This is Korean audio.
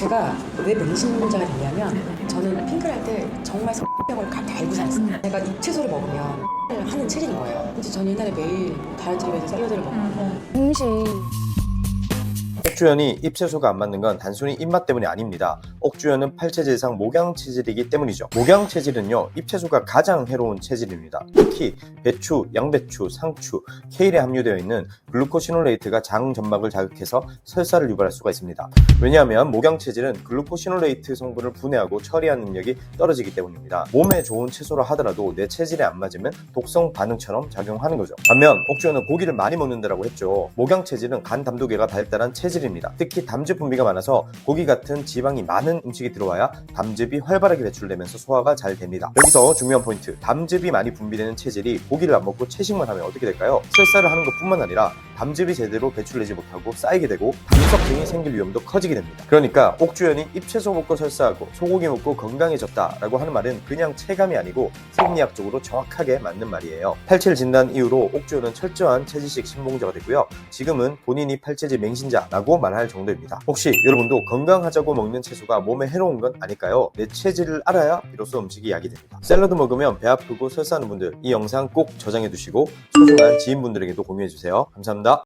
제가 왜 맹신자가 됐냐면 저는 핑클 할때 정말 성병을 가- 달고 살았어요. 제가 이 채소를 먹으면 하는 체질인 거예요. 그래서 저는 옛날에 매일 다이어트를 위해서 샐러드를 먹고 음식. 옥주현이 입체소가 안 맞는 건 단순히 입맛 때문이 아닙니다. 옥주현은 팔체질상 목양 체질이기 때문이죠. 목양 체질은요, 입체소가 가장 해로운 체질입니다. 특히 배추, 양배추, 상추, 케일에 함유되어 있는 글루코시놀레이트가 장 점막을 자극해서 설사를 유발할 수가 있습니다. 왜냐하면 목양 체질은 글루코시놀레이트 성분을 분해하고 처리하는 능력이 떨어지기 때문입니다. 몸에 좋은 채소라 하더라도 내 체질에 안 맞으면 독성 반응처럼 작용하는 거죠. 반면 옥주현은 고기를 많이 먹는다라고 했죠. 목양 체질은 간 담독계가 발달한 체질 입니다. 특히 담즙 분비가 많아서 고기 같은 지방이 많은 음식이 들어와야 담즙이 활발하게 배출되면서 소화가 잘 됩니다. 여기서 중요한 포인트. 담즙이 많이 분비되는 체질이 고기를 안 먹고 채식만 하면 어떻게 될까요? 설사를 하는 것뿐만 아니라 담즙이 제대로 배출되지 못하고 쌓이게 되고 담석증이 생길 위험도 커지게 됩니다. 그러니까 옥주현이 입채소 먹고 설사하고 소고기 먹고 건강해졌다라고 하는 말은 그냥 체감이 아니고 생리학적으로 정확하게 맞는 말이에요. 팔칠 진단 이후로 옥주현은 철저한 체질식 신봉자가 됐고요. 지금은 본인이 팔체질 맹신자 라고 말할 정도입니다. 혹시 여러분도 건강하자고 먹는 채소가 몸에 해로운 건 아닐까요? 내 체질을 알아야 비로소 음식이 약이 됩니다. 샐러드 먹으면 배 아프고 설사하는 분들 이 영상 꼭 저장해 두시고 소중한 지인분들에게도 공유해 주세요. 감사합니다.